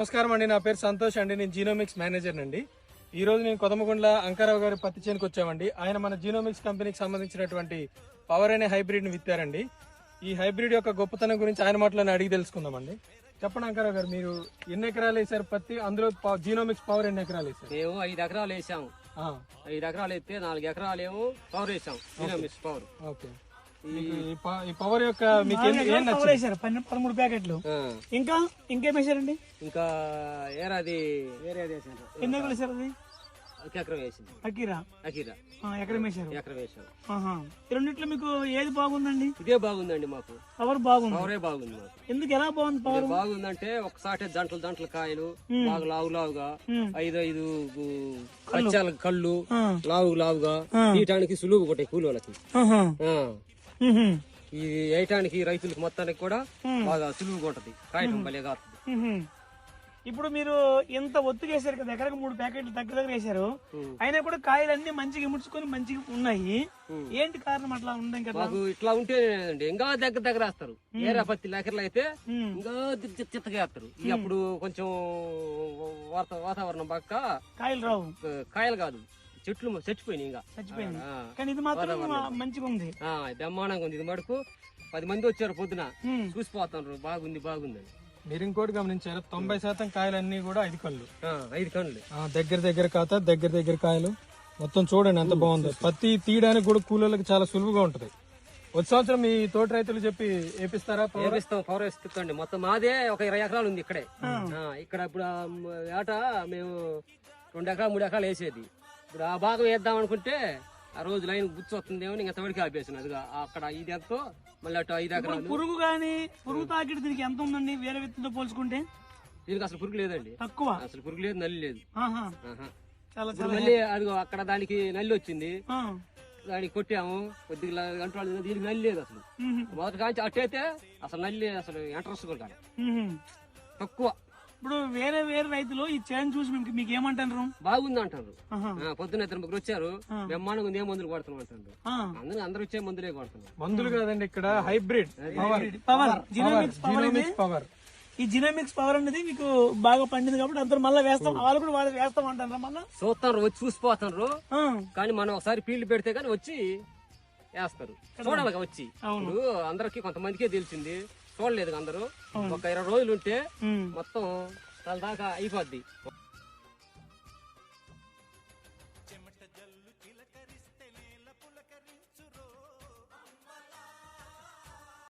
నమస్కారం అండి. నా పేరు సంతోష్ అండి. నేను జీనోమిక్స్ మేనేజర్ అండి ఈ రోజు నేను కొదమగుండ్ల అంకారావు గారి పత్తి చేనుకు వచ్చామండి. ఆయన మన జీనోమిక్స్ కంపెనీకి సంబంధించినటువంటి పవర్ అనే హైబ్రిడ్ని విత్తారండి. ఈ హైబ్రిడ్ యొక్క గొప్పతనం గురించి ఆయన మాటలను అడిగి తెలుసుకుందామండి. చెప్పండి అంకారావు గారు మీరు ఎన్ని ఎకరాలు వేసారు పత్తి? అందులో జీనోమిక్స్ పవర్ ఎన్ని ఎకరాలు వేసారు మేము ఐదు ఎకరాలు వేసాము ఐదు ఎకరాలు వేస్తే నాలుగు ఎకరాలు ఏమో పవర్ వేసాం మిస్ పవర్ ఓకే ఈ పవర్ యొక్క మీకు నచ్చింది? వేసారు పదమూడు ప్యాకెట్లు. ఇంకా ఇంకేం వేసారండి ఇంకా ఏరాది ఎన్ని వేసారు అది? ఎకరం వేసింది. అకీరా. అకీరా. ఎకరం వేసారు ఎకరం ఆహా. ఈ రెండిట్లో మీకు ఏది బాగుందండి? ఇదే బాగుందండి మాకు. పవర్ బాగుంది. పవరే బాగుంది మాకు. ఎందుకు ఎలా బాగుంది పవర్ బాగుందంటే ఒకసారి జంటలు జంటలు కాయలు బాగా లావు లావుగా ఉమ్. ఐదు ఐదు పచ్చాల కళ్ళు. ఆ. లావు లావుగా. తీయటానికి సులువు కొట్టే కూలోళ్ళకి. ఆహా. ఇది వేయటానికి రైతులకు మొత్తానికి కూడా. బాగా సులువుగా ఉంటది. కాయటం భలే కాస్తుంది. ఉహు. ఇప్పుడు మీరు ఇంత ఒత్తుగా వేసారు కదా ఎకరకు మూడు ప్యాకెట్లు దగ్గర దగ్గర వేసారు. అయినా కూడా కాయలన్నీ మంచిగా ఇముడ్చుకొని మంచిగా ఉన్నాయి. ఏంటి కారణం అట్లా ఉండడం కదా? ఇట్లా ఉంటేనేనండి ఇంకా దగ్గర దగ్గర వేస్తారు. ఏరా పత్తి లెక్కర్లు అయితే. ఇంకా చిత్త చిత్తగా వేస్తారు. అప్పుడు కొంచెం వాత- వాతావరణం పక్క కాయలు రావు. కాయలు కాదు. చెట్లు చచ్చిపోయినాయి ఇంకా. చచ్చిపోయింది కానీ ఇది మాత్రం మంచిగా ఉంది. ఆ, బ్రహ్మాండంగా ఉంది. ఇది మటుకు పది మంది వచ్చారు పొద్దున. ఉమ్. చూసిపోతున్నారు. బాగుంది బాగుంది మీరు ఇంకోటి గమనించారు. తొంభై శాతం కాయలన్నీ కూడా ఐదు కళ్ళు. ఆ, ఐదు కళ్ళు. ఆ, దగ్గర దగ్గర కాత దగ్గర దగ్గర కాయలు. మొత్తం చూడండి ఎంత బాగుందో. పత్తి తీయడానికి కూడా కూలీలకు చాలా సులువుగా ఉంటది. వచ్చే సంవత్సరం మీ తోటి రైతులు చెప్పి వేపిస్తారా పవర్? వేపిస్తాం పవర్ వేస్తుందండి మొత్తం మాదే ఒక ఇరవై ఎకరాలు ఉంది ఇక్కడే. ఆ, ఇక్కడ ఇప్పుడు ఏట మేము రెండు ఎకరాలు మూడు ఎకరాలు వేసేది. ఇప్పుడు ఆ భాగం వేద్దాం అనుకుంటే ఆ రోజు లైన్ గుర్తు వస్తుందేమో ఇంకా తవడికి ఆపేసాను అదిగా అక్కడ ఇది ఎంతో మళ్ళీ అటు ఐదు ఎకరాలు. పురుగు గాని పురుగు తాకిడి దీనికి ఎంత ఉందండి? వేరే విత్తులతో పోల్చుకుంటే? దీనికి అసలు పురుగు లేదండి. తక్కువ? అసలు పురుగు లేదు నల్లి లేదు. మళ్ళీ అదిగో అక్కడ దానికి నల్లి వచ్చింది. దానికి కొట్టాము. కొద్దిగా గంటలు దీనికి నల్లి లేదు అసలు. మొదటి కాంచి అట్టయితే అసలు నల్లి అసలు ఎంట్రస్ కూడా. తక్కువ. ఇప్పుడు వేరే వేరే రైతులు ఈ చేను చూసి మీకు మీకు ఏమంటారు? బాగుంది అంటారు పొద్దున్న ఇద్దరు ముగ్గురు వచ్చారు. బ్రహ్మాండంగా ఉంది ఏ మందులు కొడుతున్నాం అంటారు. ఆ. అందరూ అందరూ వచ్చే మందులే కొడుతున్నాం మందులు కాదండి ఇక్కడ హైబ్రిడ్ పవర్. పవర్. జినోమిక్స్ ఈ జినోమిక్స్ పవర్ అనేది మీకు బాగా పండింది కాబట్టి అందరూ మళ్ళీ వేస్తాం. వాళ్ళు కూడా వాళ్ళు వేస్తాం అంటారా మళ్ళా? చూస్తారు వచ్చి చూసిపోతున్నారు. ఆ. కానీ మనం ఒకసారి ఫీల్డ్ పెడితే కానీ వచ్చి వేస్తారు. చూడాలి వచ్చి. అందరికి కొంతమందికే తెలిసింది. చూడలేదు అందరూ. ఒక ఇరవై రోజులు ఉంటే. మొత్తం తల దాకా అయిపోద్ది.